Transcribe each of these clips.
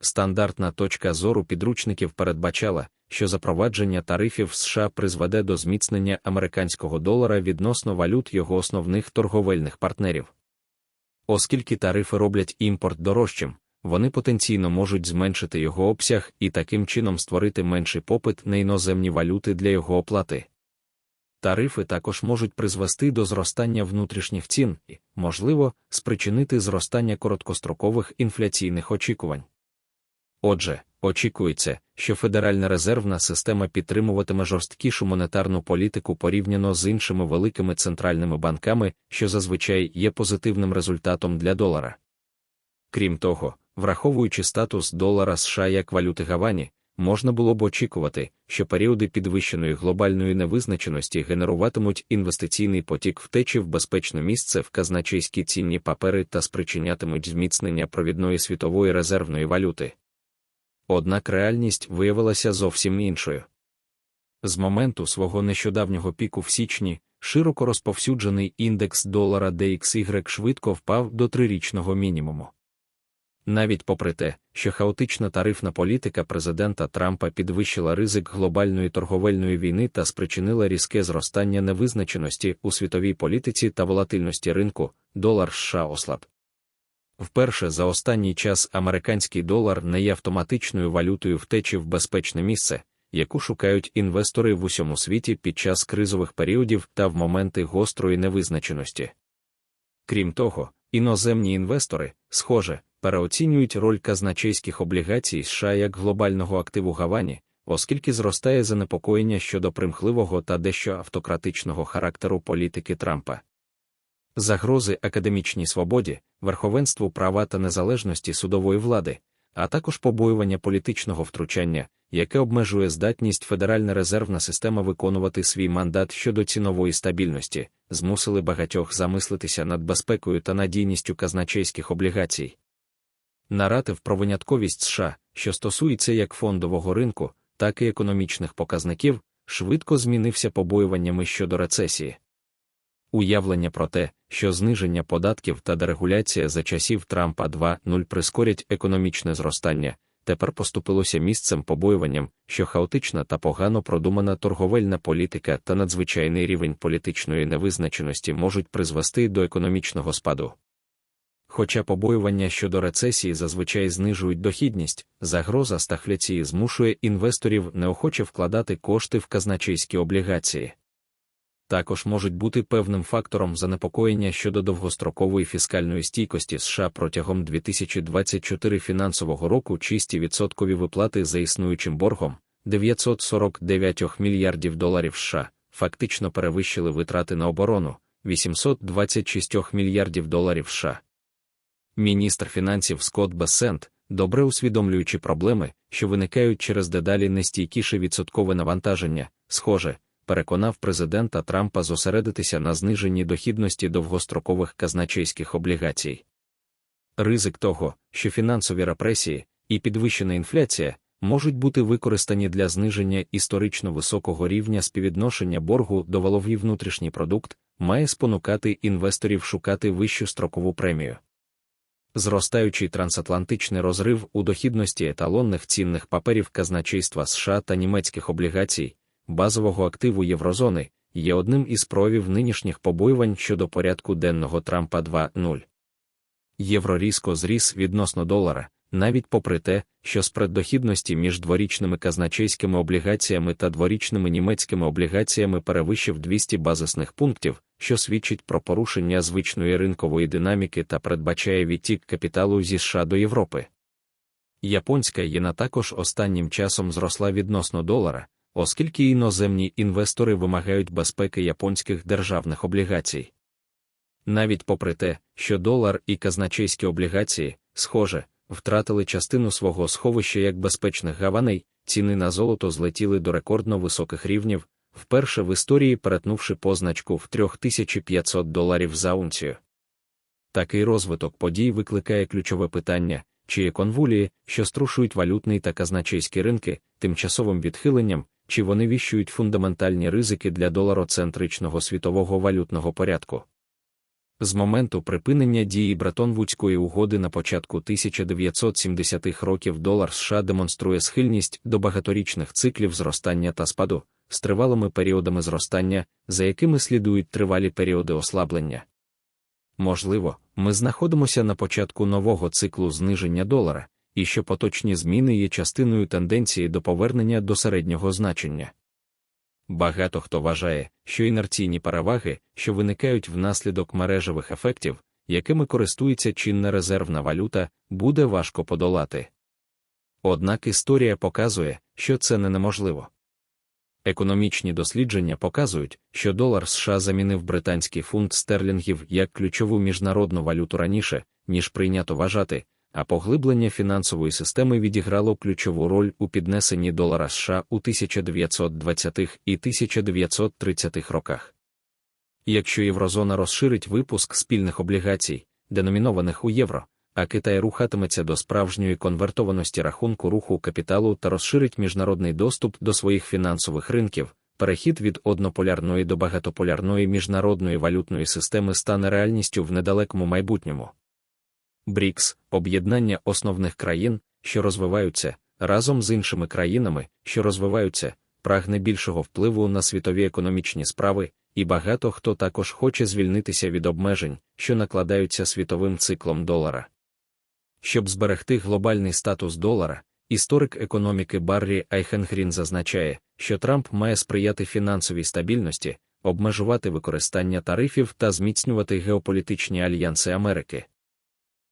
Стандартна точка зору підручників передбачала, що запровадження тарифів США призведе до зміцнення американського долара відносно валют його основних торговельних партнерів. Оскільки тарифи роблять імпорт дорожчим, вони потенційно можуть зменшити його обсяг і таким чином створити менший попит на іноземні валюти для його оплати. Тарифи також можуть призвести до зростання внутрішніх цін і, можливо, спричинити зростання короткострокових інфляційних очікувань. Отже, очікується, що Федеральна резервна система підтримуватиме жорсткішу монетарну політику порівняно з іншими великими центральними банками, що зазвичай є позитивним результатом для долара. Крім того, враховуючи статус долара США як валюти Гавані, можна було б очікувати, що періоди підвищеної глобальної невизначеності генеруватимуть інвестиційний потік втечі в безпечне місце в казначейські цінні папери та спричинятимуть зміцнення провідної світової резервної валюти. Однак реальність виявилася зовсім іншою. З моменту свого нещодавнього піку в січні широко розповсюджений індекс долара DXY швидко впав до трирічного мінімуму. Навіть попри те, що хаотична тарифна політика президента Трампа підвищила ризик глобальної торговельної війни та спричинила різке зростання невизначеності у світовій політиці та волатильності ринку, долар США ослаб. Вперше за останній час американський долар не є автоматичною валютою втечі в безпечне місце, яку шукають інвестори в усьому світі під час кризових періодів та в моменти гострої невизначеності. Крім того, іноземні інвестори, схоже, переоцінюють роль казначейських облігацій США як глобального активу Гавані, оскільки зростає занепокоєння щодо примхливого та дещо автократичного характеру політики Трампа. Загрози академічній свободі, верховенству права та незалежності судової влади, а також побоювання політичного втручання, яке обмежує здатність Федеральна резервна система виконувати свій мандат щодо цінової стабільності, змусили багатьох замислитися над безпекою та надійністю казначейських облігацій. Наратив про винятковість США, що стосується як фондового ринку, так і економічних показників, швидко змінився побоюваннями щодо рецесії. Уявлення про те, що зниження податків та дерегуляція за часів Трампа 2.0 прискорять економічне зростання, тепер поступилося місцем побоюванням, що хаотична та погано продумана торговельна політика та надзвичайний рівень політичної невизначеності можуть призвести до економічного спаду. Хоча побоювання щодо рецесії зазвичай знижують дохідність, загроза стахляції змушує інвесторів неохоче вкладати кошти в казначейські облігації. Також можуть бути певним фактором занепокоєння щодо довгострокової фіскальної стійкості США протягом 2024 фінансового року чисті відсоткові виплати за існуючим боргом 949 мільярдів доларів США фактично перевищили витрати на оборону 826 мільярдів доларів США. Міністр фінансів Скотт Бессент, добре усвідомлюючи проблеми, що виникають через дедалі нестійкіше відсоткове навантаження, схоже, переконав президента Трампа зосередитися на зниженні дохідності довгострокових казначейських облігацій. Ризик того, що фінансові репресії і підвищена інфляція можуть бути використані для зниження історично високого рівня співвідношення боргу до валовий внутрішній продукт, має спонукати інвесторів шукати вищу строкову премію. Зростаючий трансатлантичний розрив у дохідності еталонних цінних паперів казначейства США та німецьких облігацій, базового активу Єврозони, є одним із проявів нинішніх побоювань щодо порядку денного Трампа 2.0. Євро різко зріс відносно долара, навіть попри те, що спред дохідності між дворічними казначейськими облігаціями та дворічними німецькими облігаціями перевищив 200 базисних пунктів, що свідчить про порушення звичної ринкової динаміки та передбачає відтік капіталу зі США до Європи. Японська єна також останнім часом зросла відносно долара, оскільки іноземні інвестори вимагають безпеки японських державних облігацій. Навіть попри те, що долар і казначейські облігації, схоже, втратили частину свого сховища як безпечних гаваней, ціни на золото злетіли до рекордно високих рівнів, вперше в історії перетнувши позначку в 3500 доларів за унцію. Такий розвиток подій викликає ключове питання, чи є конвулії, що струшують валютний та казначейські ринки, тимчасовим відхиленням, чи вони віщують фундаментальні ризики для долароцентричного світового валютного порядку. З моменту припинення дії Бретон-Вудської угоди на початку 1970-х років долар США демонструє схильність до багаторічних циклів зростання та спаду, з тривалими періодами зростання, за якими слідують тривалі періоди ослаблення. Можливо, ми знаходимося на початку нового циклу зниження долара, і що поточні зміни є частиною тенденції до повернення до середнього значення. Багато хто вважає, що інерційні переваги, що виникають внаслідок мережевих ефектів, якими користується чинна резервна валюта, буде важко подолати. Однак історія показує, що це не неможливо. Економічні дослідження показують, що долар США замінив британський фунт стерлінгів як ключову міжнародну валюту раніше, ніж прийнято вважати, а поглиблення фінансової системи відіграло ключову роль у піднесенні долара США у 1920-х і 1930-х роках. Якщо єврозона розширить випуск спільних облігацій, деномінованих у євро, а Китай рухатиметься до справжньої конвертованості рахунку руху капіталу та розширить міжнародний доступ до своїх фінансових ринків, перехід від однополярної до багатополярної міжнародної валютної системи стане реальністю в недалекому майбутньому. БРІКС об'єднання основних країн, що розвиваються, разом з іншими країнами, що розвиваються, прагне більшого впливу на світові економічні справи, і багато хто також хоче звільнитися від обмежень, що накладаються світовим циклом долара. Щоб зберегти глобальний статус долара, історик економіки Баррі Айхенгрін зазначає, що Трамп має сприяти фінансовій стабільності, обмежувати використання тарифів та зміцнювати геополітичні альянси Америки.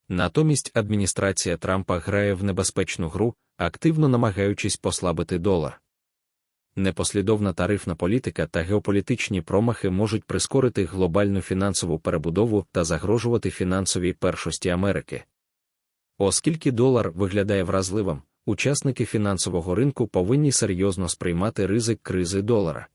Натомість адміністрація Трампа грає в небезпечну гру, активно намагаючись послабити долар. Непослідовна тарифна політика та геополітичні промахи можуть прискорити глобальну фінансову перебудову та загрожувати фінансовій першості Америки. Оскільки долар виглядає вразливим, учасники фінансового ринку повинні серйозно сприймати ризик кризи долара.